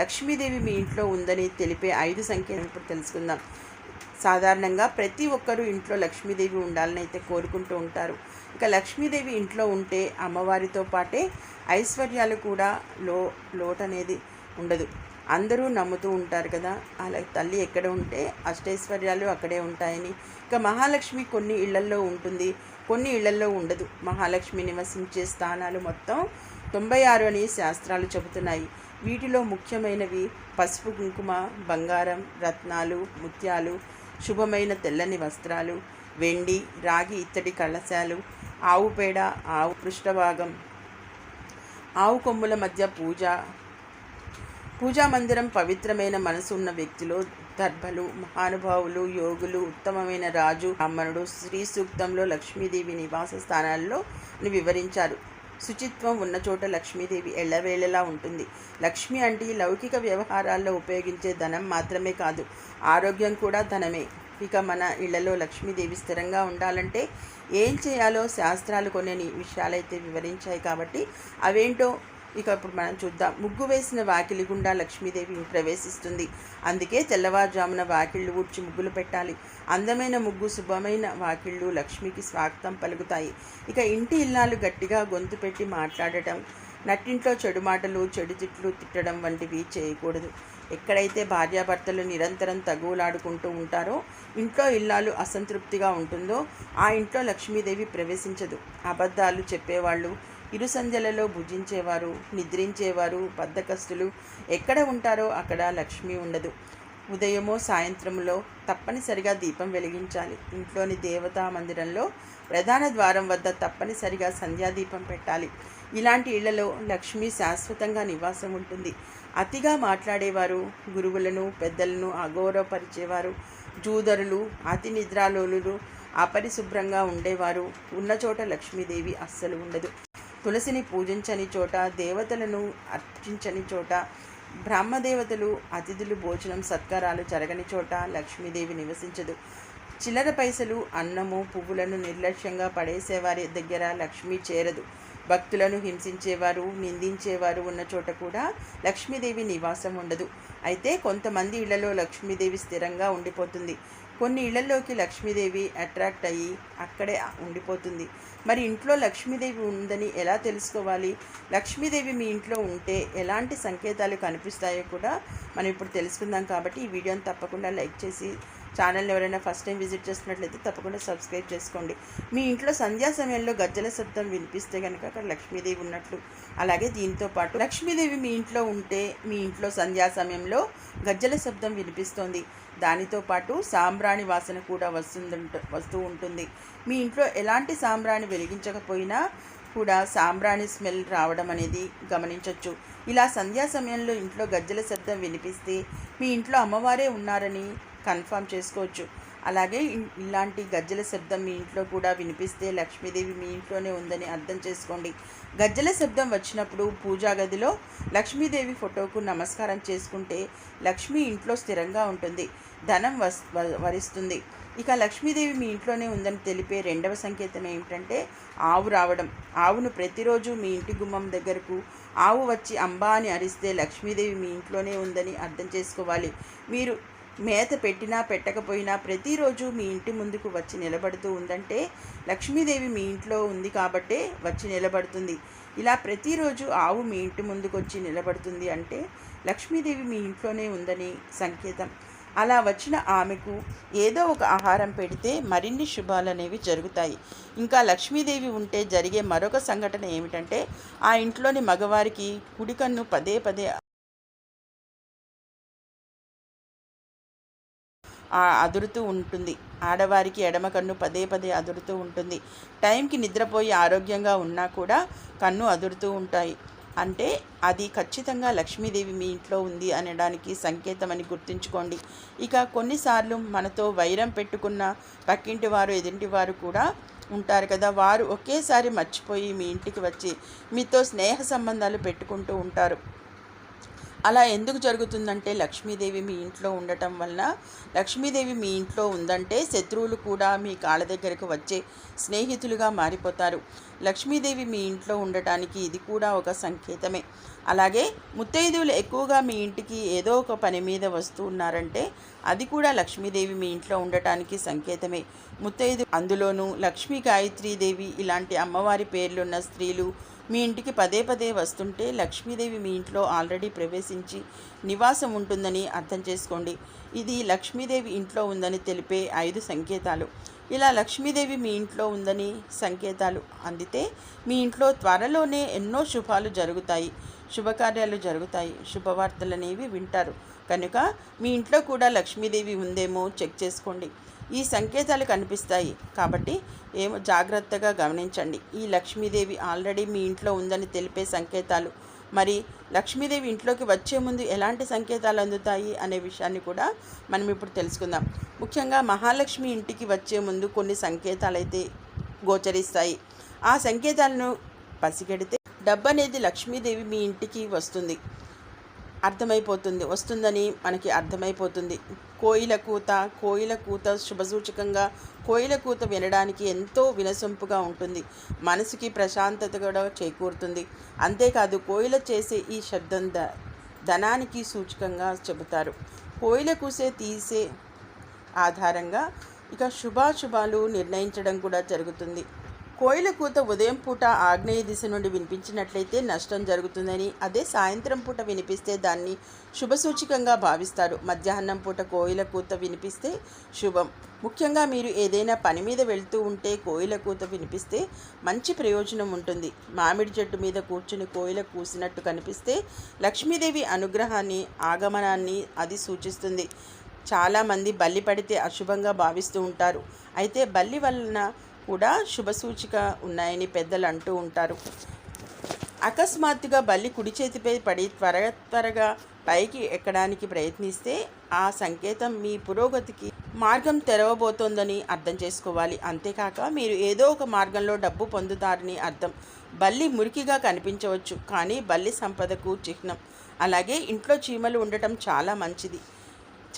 లక్ష్మీదేవి మీ ఇంట్లో ఉందని తెలిపే ఐదు సంఖ్యలను ఇప్పుడు తెలుసుకుందాం. సాధారణంగా ప్రతి ఒక్కరూ ఇంట్లో లక్ష్మీదేవి ఉండాలని అయితే కోరుకుంటూ ఉంటారు. ఇక లక్ష్మీదేవి ఇంట్లో ఉంటే అమ్మవారితో పాటే ఐశ్వర్యాలు కూడా లో లోటు అనేది ఉండదు. అందరూ నమ్ముతూ ఉంటారు కదా అలా తల్లి ఎక్కడ ఉంటే అష్టైశ్వర్యాలు అక్కడే ఉంటాయని. ఇక మహాలక్ష్మి కొన్ని ఇళ్ళల్లో ఉంటుంది కొన్ని ఇళ్ళల్లో ఉండదు. మహాలక్ష్మి నివసించే స్థానాలు మొత్తం తొంభై ఆరు అని శాస్త్రాలు చెబుతున్నాయి. వీటిలో ముఖ్యమైనవి పసుపు కుంకుమ బంగారం రత్నాలు ముత్యాలు శుభమైన తెల్లని వస్త్రాలు వెండి రాగి ఇత్తడి కళశాలు ఆవు పేడ ఆవు పృష్ఠభాగం ఆవు కొమ్ముల మధ్య పూజ పూజా మందిరం పవిత్రమైన మనసు ఉన్న వ్యక్తిలో దర్భలు మహానుభావులు యోగులు ఉత్తమమైన రాజు బ్రాహ్మణుడు శ్రీ సూక్తంలో లక్ష్మీదేవి నివాస స్థానాల్లో వివరించారు. శుచిత్వం ఉన్న చోట లక్ష్మీదేవి ఎల్లవేళలా ఉంటుంది. లక్ష్మి అంటే లౌకిక వ్యవహారాల్లో ఉపయోగించే ధనం మాత్రమే కాదు ఆరోగ్యం కూడా ధనమే. ఇక మన ఇళ్ళలో లక్ష్మీదేవి స్థిరంగా ఉండాలంటే ఏం చేయాలో శాస్త్రాలు కొన్ని విషయాలైతే వివరించాయి కాబట్టి అవేంటో ఇక ఇప్పుడు మనం చూద్దాం. ముగ్గు వేసిన వాకిలి గుండా లక్ష్మీదేవి ప్రవేశిస్తుంది. అందుకే తెల్లవారుజామున వాకిళ్ళు ఊడ్చి ముగ్గులు పెట్టాలి. అందమైన ముగ్గు శుభమైన వాకిళ్ళు లక్ష్మికి స్వాగతం పలుకుతాయి. ఇక ఇంటి ఇల్లాలు గట్టిగా గొంతు పెట్టి మాట్లాడటం నట్టింట్లో చెడు మాటలు చెడు తిట్లు తిట్టడం వంటివి చేయకూడదు. ఎక్కడైతే భార్యాభర్తలు నిరంతరం తగువులాడుకుంటూ ఉంటారో ఇంట్లో ఇల్లాలు అసంతృప్తిగా ఉంటుందో ఆ ఇంట్లో లక్ష్మీదేవి ప్రవేశించదు. అబద్ధాలు చెప్పేవాళ్ళు ఇరు సంధ్యలలో భుజించేవారు నిద్రించేవారు బద్ధకస్తులు ఎక్కడ ఉంటారో అక్కడ లక్ష్మి ఉండదు. ఉదయమో సాయంత్రంలో తప్పనిసరిగా దీపం వెలిగించాలి. ఇంట్లోని దేవతా మందిరంలో ప్రధాన ద్వారం వద్ద తప్పనిసరిగా సంధ్యాదీపం పెట్టాలి. ఇలాంటి ఇళ్ళలో లక్ష్మి శాశ్వతంగా నివాసం ఉంటుంది. అతిగా మాట్లాడేవారు గురువులను పెద్దలను అగౌరవపరిచేవారు జూదరులు అతి నిద్రాలోలు అపరిశుభ్రంగా ఉండేవారు. ఉన్న చోట లక్ష్మీదేవి అస్సలు ఉండదు. తులసిని పూజించని చోట దేవతలను అర్చించని చోట బ్రహ్మదేవతలు అతిథులు భోజనం సత్కారాలు జరగని చోట లక్ష్మీదేవి నివసించదు. చిల్లర పైసలు అన్నము పువ్వులను నిర్లక్ష్యంగా పడేసేవారి దగ్గర లక్ష్మి చేరదు. భక్తులను హింసించేవారు నిందించేవారు ఉన్న చోట కూడా లక్ష్మీదేవి నివాసం ఉండదు. అయితే కొంతమంది ఇళ్ళలో లక్ష్మీదేవి స్థిరంగా ఉండిపోతుంది. కొన్ని ఇళ్ళలోకి లక్ష్మీదేవి అట్రాక్ట్ అయ్యి అక్కడే ఉండిపోతుంది. మరి ఇంట్లో లక్ష్మీదేవి ఉందని ఎలా తెలుసుకోవాలి? లక్ష్మీదేవి మీ ఇంట్లో ఉంటే ఎలాంటి సంకేతాలు కనిపిస్తాయో కూడా మనం ఇప్పుడు తెలుసుకుందాం కాబట్టి ఈ వీడియోని తప్పకుండా లైక్ చేసి ఛానల్ని ఎవరైనా ఫస్ట్ టైం విజిట్ చేస్తున్నట్లయితే తప్పకుండా సబ్స్క్రైబ్ చేసుకోండి. మీ ఇంట్లో సంధ్యా సమయంలో గజ్జల శబ్దం వినిపిస్తే కనుక అక్కడ లక్ష్మీదేవి ఉన్నట్లు. అలాగే దీంతో పాటు లక్ష్మీదేవి మీ ఇంట్లో ఉంటే మీ ఇంట్లో సంధ్యా సమయంలో గజ్జల శబ్దం వినిపిస్తోంది. దానితో పాటు సాంబ్రాణి వాసన కూడా వస్తుందంట వస్తూ ఉంటుంది. మీ ఇంట్లో ఎలాంటి సాంబ్రాణి వెలిగించకపోయినా కూడా సాంబ్రాణి స్మెల్ రావడం అనేది గమనించవచ్చు ఇలా సంధ్యా సమయంలో ఇంట్లో గజ్జల శబ్దం వినిపిస్తే మీ ఇంట్లో అమ్మవారే ఉన్నారని కన్ఫర్మ్ చేసుకోవచ్చు. అలాగే ఇలాంటి గజ్జల శబ్దం మీ ఇంట్లో కూడా వినిపిస్తే లక్ష్మీదేవి మీ ఇంట్లోనే ఉందని అర్థం చేసుకోండి. గజ్జల శబ్దం వచ్చినప్పుడు పూజా గదిలో లక్ష్మీదేవి ఫోటోకు నమస్కారం చేసుకుంటే లక్ష్మి ఇంట్లో స్థిరంగా ఉంటుంది. ధనం వస్ వ- వరిస్తుంది. ఇక లక్ష్మీదేవి మీ ఇంట్లోనే ఉందని తెలిపే రెండవ సంకేతం ఏమిటంటే ఆవు రావడం. ఆవును ప్రతిరోజు మీ ఇంటి గుమ్మం దగ్గరకు ఆవు వచ్చి అంబా అని అరిస్తే లక్ష్మీదేవి మీ ఇంట్లోనే ఉందని అర్థం చేసుకోవాలి. మీరు మేత పెట్టినా పెట్టకపోయినా ప్రతిరోజు మీ ఇంటి ముందుకు వచ్చి నిలబడుతూ ఉందంటే లక్ష్మీదేవి మీ ఇంట్లో ఉంది కాబట్టే వచ్చి నిలబడుతుంది. ఇలా ప్రతిరోజు ఆవు మీ ఇంటి ముందుకు వచ్చి నిలబడుతుంది అంటే లక్ష్మీదేవి మీ ఇంట్లోనే ఉందని సంకేతం. అలా వచ్చిన ఆమెకు ఏదో ఒక ఆహారం పెడితే మరిన్ని శుభాలు అనేవి జరుగుతాయి. ఇంకా లక్ష్మీదేవి ఉంటే జరిగే మరొక సంఘటన ఏమిటంటే ఆ ఇంట్లోని మగవారికి కుడికన్ను పదే పదే అదురుతూ ఉంటుంది. ఆడవారికి ఎడమ కన్ను పదే పదే అదురుతూ ఉంటుంది. టైంకి నిద్రపోయి ఆరోగ్యంగా ఉన్నా కూడా కన్ను అదురుతూ ఉంటాయి. అంటే అది ఖచ్చితంగా లక్ష్మీదేవి మీ ఇంట్లో ఉంది అనడానికి సంకేతం అని గుర్తుంచుకోండి. ఇక కొన్నిసార్లు మనతో వైరం పెట్టుకున్న పక్కింటి వారు ఎదింటి వారు కూడా ఉంటారు కదా. వారు ఒకేసారి మర్చిపోయి మీ ఇంటికి వచ్చి మీతో స్నేహ సంబంధాలు పెట్టుకుంటూ ఉంటారు. అలా ఎందుకు జరుగుతుందంటే లక్ష్మీదేవి మీ ఇంట్లో ఉండటం వలన లక్ష్మీదేవి మీ ఇంట్లో ఉందంటే శత్రువులు కూడా మీ కాళ్ళ దగ్గరకు వచ్చే స్నేహితులుగా మారిపోతారు. లక్ష్మీదేవి మీ ఇంట్లో ఉండటానికి ఇది కూడా ఒక సంకేతమే. అలాగే ముత్తైదువులు ఎక్కువగా మీ ఇంటికి ఏదో ఒక పని మీద వస్తూ ఉన్నారంటే అది కూడా లక్ష్మీదేవి మీ ఇంట్లో ఉండటానికి సంకేతమే. ముత్తైదు అందులోనూ లక్ష్మీ గాయత్రీదేవి ఇలాంటి అమ్మవారి పేర్లున్న స్త్రీలు మీ ఇంటికి పదే పదే వస్తుంటే లక్ష్మీదేవి మీ ఇంట్లో ఆల్రెడీ ప్రవేశించి నివాసం ఉంటుందని అర్థం చేసుకోండి. ఇది లక్ష్మీదేవి ఇంట్లో ఉందని తెలిపే ఐదు సంకేతాలు. ఇలా లక్ష్మీదేవి మీ ఇంట్లో ఉందని సంకేతాలు అందితే మీ ఇంట్లో త్వరలోనే ఎన్నో శుభాలు జరుగుతాయి. శుభకార్యాలు జరుగుతాయి. శుభవార్తలనేవి వింటారు. కనుక మీ ఇంట్లో కూడా లక్ష్మీదేవి ఉందేమో చెక్ చేసుకోండి. ఈ సంకేతాలు కనిపిస్తాయి. కాబట్టి ఏమో జాగ్రత్తగా గమనించండి. ఈ లక్ష్మీదేవి ఆల్రెడీ మీ ఇంట్లో ఉందని తెలిపే సంకేతాలు. మరి లక్ష్మీదేవి ఇంట్లోకి వచ్చే ముందు ఎలాంటి సంకేతాలు అందుతాయి అనే విషయాన్ని కూడా మనం ఇప్పుడు తెలుసుకుందాం. ముఖ్యంగా మహాలక్ష్మి ఇంటికి వచ్చే ముందు కొన్ని సంకేతాలు అయితే గోచరిస్తాయి. ఆ సంకేతాలను పసిగడితే డబ్బు అనేది లక్ష్మీదేవి మీ ఇంటికి వస్తుంది. అర్థమైపోతుంది వస్తుందని మనకి అర్థమైపోతుంది. కోయిల కూత కోయిల కూత శుభసూచకంగా కోయిల కూత వినడానికి ఎంతో వినసొంపుగా ఉంటుంది. మనసుకి ప్రశాంతత కూడా చేకూరుతుంది. అంతేకాదు కోయిల చేసే ఈ శబ్దం ద ధనానికి సూచకంగా చెబుతారు. కోయిల కూసే తీసే ఆధారంగా ఇక శుభాశుభాలు నిర్ణయించడం కూడా జరుగుతుంది. కోయిల కూత ఉదయం పూట ఆగ్నేయ దిశ నుండి వినిపించినట్లయితే నష్టం జరుగుతుందని అదే సాయంత్రం పూట వినిపిస్తే దాన్ని శుభసూచికంగా భావిస్తారు. మధ్యాహ్నం పూట కోయిల కూత వినిపిస్తే శుభం. ముఖ్యంగా మీరు ఏదైనా పని మీద వెళ్తూ ఉంటే కోయిల కూత వినిపిస్తే మంచి ప్రయోజనం ఉంటుంది. మామిడి చెట్టు మీద కూర్చుని కోయిల కూసినట్టు కనిపిస్తే లక్ష్మీదేవి అనుగ్రహాన్ని ఆగమనాన్ని అది సూచిస్తుంది. చాలామంది బల్లి పడితే అశుభంగా భావిస్తూ ఉంటారు. అయితే బల్లి వలన కూడా శుభసూచిక ఉన్నాయని పెద్దలు అంటూ ఉంటారు. అకస్మాత్తుగా బల్లి కుడి చేతిపై పడి త్వర త్వరగా పైకి ఎక్కడానికి ప్రయత్నిస్తే ఆ సంకేతం మీ పురోగతికి మార్గం తెరవబోతోందని అర్థం చేసుకోవాలి. అంతేకాక మీరు ఏదో ఒక మార్గంలో డబ్బు పొందుతారని అర్థం. బల్లి మురికిగా కనిపించవచ్చు కానీ బల్లి సంపదకు చిహ్నం. అలాగే ఇంట్లో చీమలు ఉండటం చాలా మంచిది.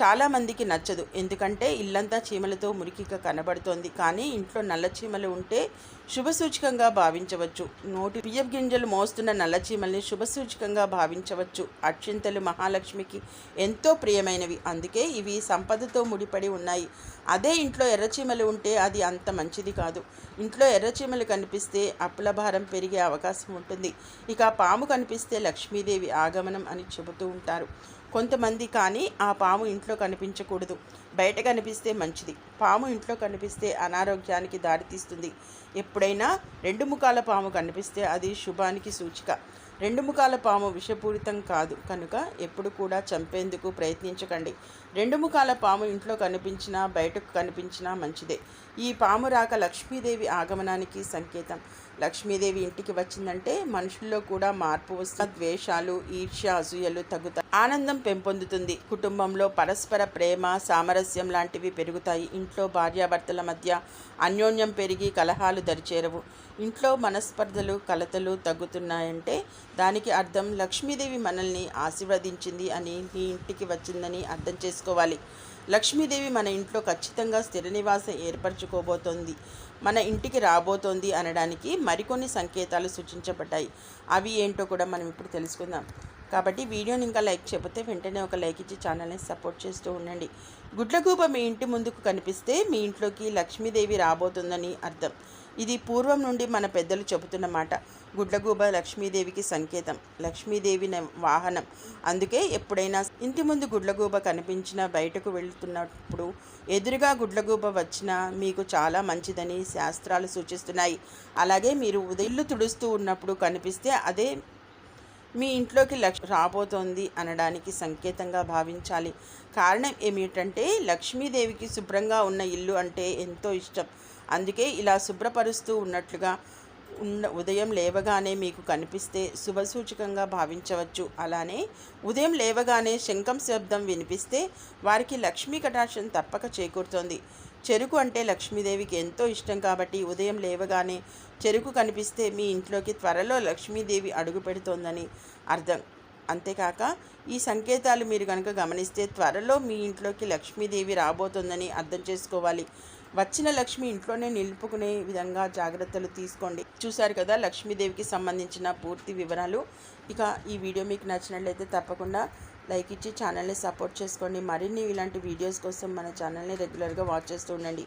చాలామందికి నచ్చదు. ఎందుకంటే ఇల్లంతా చీమలతో మురికిగా కనబడుతోంది. కానీ ఇంట్లో నల్ల చీమలు ఉంటే శుభసూచకంగా భావించవచ్చు. నోటి బియ్యం గింజలు మోస్తున్న నల్ల చీమల్ని శుభసూచకంగా భావించవచ్చు. అక్షింతలు మహాలక్ష్మికి ఎంతో ప్రియమైనవి. అందుకే ఇవి సంపదతో ముడిపడి ఉన్నాయి. అదే ఇంట్లో ఎర్రచీమలు ఉంటే అది అంత మంచిది కాదు. ఇంట్లో ఎర్రచీమలు కనిపిస్తే అప్పుల భారం పెరిగే అవకాశం ఉంటుంది. ఇక పాము కనిపిస్తే లక్ష్మీదేవి ఆగమనం అని చెబుతూ ఉంటారు. కొంతమంది కానీ ఆ పాము ఇంట్లో కనిపించకూడదు. బయట కనిపిస్తే మంచిది. పాము ఇంట్లో కనిపిస్తే అనారోగ్యానికి దారితీస్తుంది ఎప్పుడైనా రెండు ముఖాల పాము కనిపిస్తే అది శుభానికి సూచిక. రెండు ముఖాల పాము విషపూరితం కాదు. కనుక ఎప్పుడు కూడా చంపేందుకు ప్రయత్నించకండి. రెండు ముఖాల పాము ఇంట్లో కనిపించినా బయటకు కనిపించినా మంచిదే. ఈ పాము రాక లక్ష్మీదేవి ఆగమనానికి సంకేతం. లక్ష్మీదేవి ఇంటికి వచ్చిందంటే మనుషుల్లో కూడా మార్పు వస్తుంది. ద్వేషాలు ఈర్ష్య అసూయలు తగ్గుతాయి. ఆనందం పెంపొందుతుంది. కుటుంబంలో పరస్పర ప్రేమ సామరస్యం లాంటివి పెరుగుతాయి. ఇంట్లో భార్యాభర్తల మధ్య అన్యోన్యం పెరిగి కలహాలు దరిచేరవు. ఇంట్లో మనస్పర్ధలు కలతలు తగ్గుతున్నాయంటే దానికి అర్థం లక్ష్మీదేవి మనల్ని ఆశీర్వదించింది అని మీ ఇంటికి వచ్చిందని అర్థం చేసుకోవాలి. లక్ష్మీదేవి మన ఇంట్లో ఖచ్చితంగా స్థిర నివాసం ఏర్పరచుకోబోతోంది. మన ఇంటికి రాబోతోంది అనడానికి మరికొన్ని సంకేతాలు సూచించబడ్డాయి. అవి ఏంటో కూడా మనం ఇప్పుడు తెలుసుకుందాం. కాబట్టి వీడియోని ఇంకా లైక్ చెబితే వెంటనే ఒక లైక్ ఇచ్చి ఛానల్ని సపోర్ట్ చేస్తూ ఉండండి. గుడ్లగూబ మీ ఇంటి ముందుకు కనిపిస్తే మీ ఇంట్లోకి లక్ష్మీదేవి రాబోతుందని అర్థం. ఇది పూర్వం నుండి మన పెద్దలు చెబుతున్న మాట గుడ్లగూబ లక్ష్మీదేవికి సంకేతం. లక్ష్మీదేవి వాహనం. అందుకే ఎప్పుడైనా ఇంటి ముందు గుడ్లగూబ కనిపించినా బయటకు వెళ్తున్నప్పుడు ఎదురుగా గుడ్లగూబ వచ్చినా మీకు చాలా మంచిదని శాస్త్రాలు సూచిస్తున్నాయి. అలాగే మీరు ఉదయం ఇల్లు తుడుస్తూ ఉన్నప్పుడు కనిపిస్తే అదే మీ ఇంట్లోకి లక్ష్ రాబోతోంది అనడానికి సంకేతంగా భావించాలి. కారణం ఏమిటంటే లక్ష్మీదేవికి శుభ్రంగా ఉన్న ఇల్లు అంటే ఎంతో ఇష్టం. అందుకే ఇలా శుభ్రపరుస్తూ ఉన్నట్లుగా ఉన్న ఉదయం లేవగానే మీకు కనిపిస్తే శుభసూచకంగా భావించవచ్చు. అలానే ఉదయం లేవగానే శంఖం శబ్దం వినిపిస్తే వారికి లక్ష్మీ కటాక్షం తప్పక చేకూరుతోంది. చెరుకు అంటే లక్ష్మీదేవికి ఎంతో ఇష్టం కాబట్టి ఉదయం లేవగానే చెరుకు కనిపిస్తే మీ ఇంట్లోకి త్వరలో లక్ష్మీదేవి అడుగు పెడుతోందని అర్థం. అంతేకాక ఈ సంకేతాలు మీరు కనుక గమనిస్తే త్వరలో మీ ఇంట్లోకి లక్ష్మీదేవి రాబోతుందని అర్థం చేసుకోవాలి. వచ్చిన లక్ష్మి ఇంట్లోనే నిలుపుకునే విధంగా జాగ్రత్తలు తీసుకోండి. చూశారు కదా లక్ష్మీదేవికి సంబంధించిన పూర్తి వివరాలు. ఇక ఈ వీడియో మీకు నచ్చినట్లయితే తప్పకుండా లైక్ ఇచ్చి ఛానల్ని సపోర్ట్ చేసుకోండి. మరిన్ని ఇలాంటి వీడియోస్ కోసం మన ఛానల్ని రెగ్యులర్గా వాచ్ చేస్తూ ఉండండి.